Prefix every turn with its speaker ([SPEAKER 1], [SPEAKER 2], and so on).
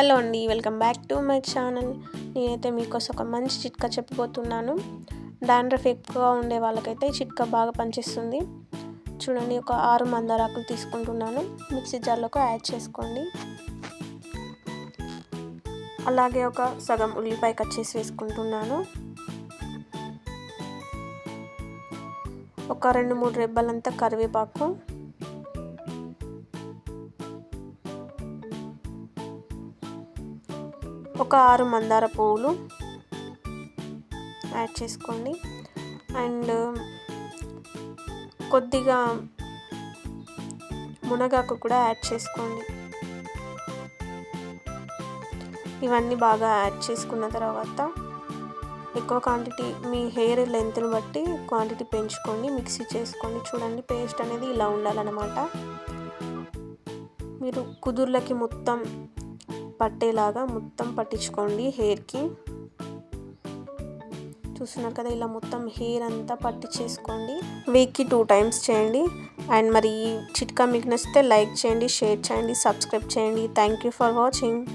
[SPEAKER 1] Hello అండి welcome back to my channel. నేనైతే మీకోసం ఒక మంచి చిట్కా చెప్పబోతున్నాను. డాండ్రఫ్ ఎక్కువగా ఉండే వాళ్ళకైతే ఈ చిట్కా బాగా పనిచేస్తుంది. చూడండి ఒక ఆరు మందారాకులు తీసుకుంటున్నాను. మిక్సీ జార్లోకి యాడ్ చేసుకోండి. అలాగే ఒక సగం ఉల్లిపాయ కట్ చేసి వేసుకుంటున్నాను. ఒక రెండు మూడు రెబ్బలంతా కరివేపాకు. ఒక ఆరు మందార పువ్వులు యాడ్ చేసుకోండి. అండ్ కొద్దిగా మునగాకు కూడా యాడ్ చేసుకోండి. ఇవన్నీ బాగా యాడ్ చేసుకున్న తర్వాత ఎక్కువ క్వాంటిటీ మీ హెయిర్ లెంత్ని బట్టి క్వాంటిటీ పెంచుకోండి మిక్సీ చేసుకోండి. చూడండి పేస్ట్ అనేది ఇలా ఉండాలన్నమాట. మీరు కుదుర్లకి మొత్తం పట్టేలాగా మొత్తం పట్టించుకోండి హెయిర్కి. చూస్తున్నారు కదా ఇలా మొత్తం హెయిర్ అంతా పట్టించేసుకోండి. వీక్కి టూ టైమ్స్ చేయండి. అండ్ మరి చిట్కా మీకు నచ్చితే లైక్ చేయండి షేర్ చేయండి సబ్స్క్రైబ్ చేయండి. Thank you for watching.